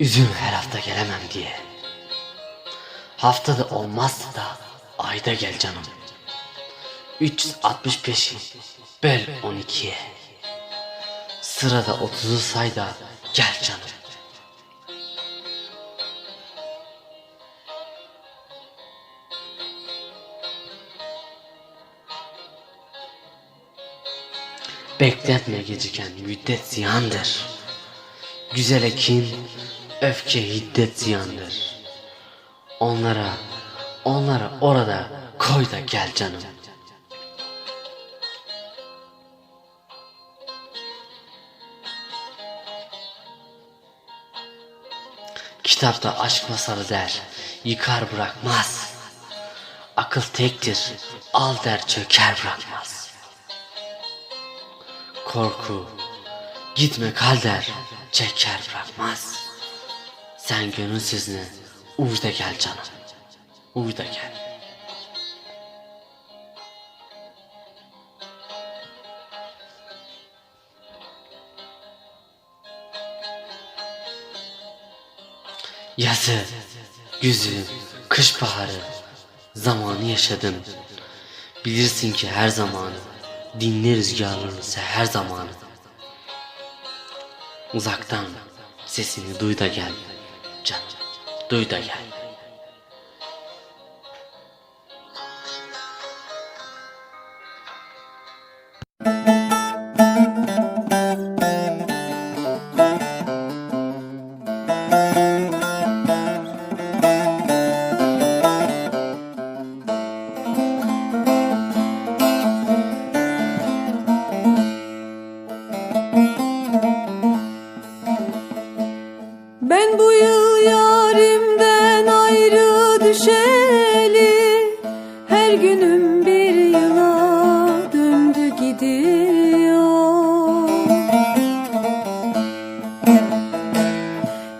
Üzüm her hafta gelemem diye. Haftada olmazsa da ayda gel canım. 365'i böl 12'ye. Sırada 30'u say da gel canım. Bekletme geciken müddet ziyandır. Güzele kin, öfke hiddet ziyandır. Onlara, onlara orada koy da gel canım. Kitapta aşk masalı der, yıkar bırakmaz. Akıl tektir, al der çöker bırakmaz. Korku, gitme kal der, çeker bırakmaz. Sen gönül sözüne uy gel canım, uy gel. Yazı, güzü, kış baharı, zamanı yaşadın. Bilirsin ki her zamanı, dinle rüzgarların her zamanı. Uzaktan sesini duy da gel, canım, duy da gel. Bu yıl yarimden ayrı düşeli. Her günüm bir yıla döndü gidiyor.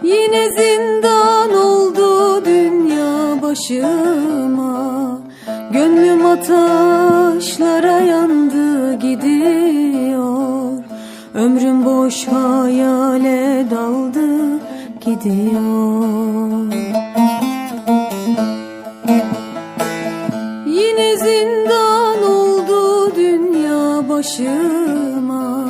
Yine zindan oldu dünya başıma. Gönlüm ateşlere yandı gidiyor. Ömrüm boş hayale daldı gidiyor. Yine zindan oldu dünya başıma.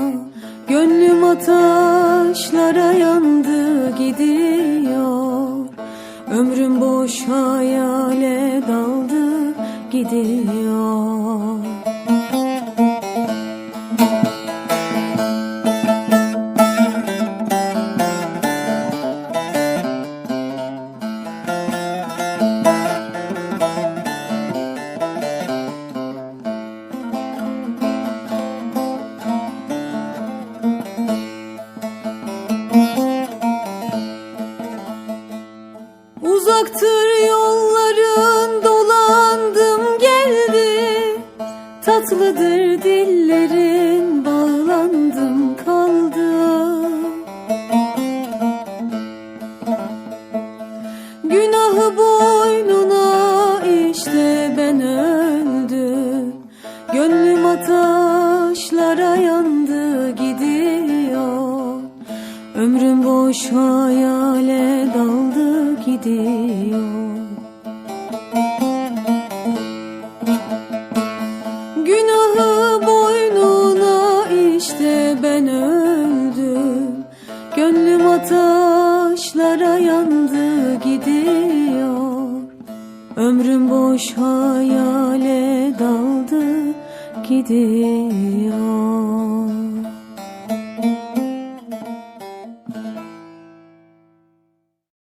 Gönlüm ateşlara yandı gidiyor. Ömrüm boş hayale daldı gidiyor Uzaktır yolların dolandım geldi. Tatlıdır dillerin bağlandım kaldım. Günahı boynuna işte ben öldüm. Gönlüm ateşlara yandı gidiyor. Ömrüm boş hayale daldı gidiyor. Günahı boynuna işte ben öldüm. Gönlüm ateşlara yandı gidiyor. Ömrüm boş hayale daldı gidiyor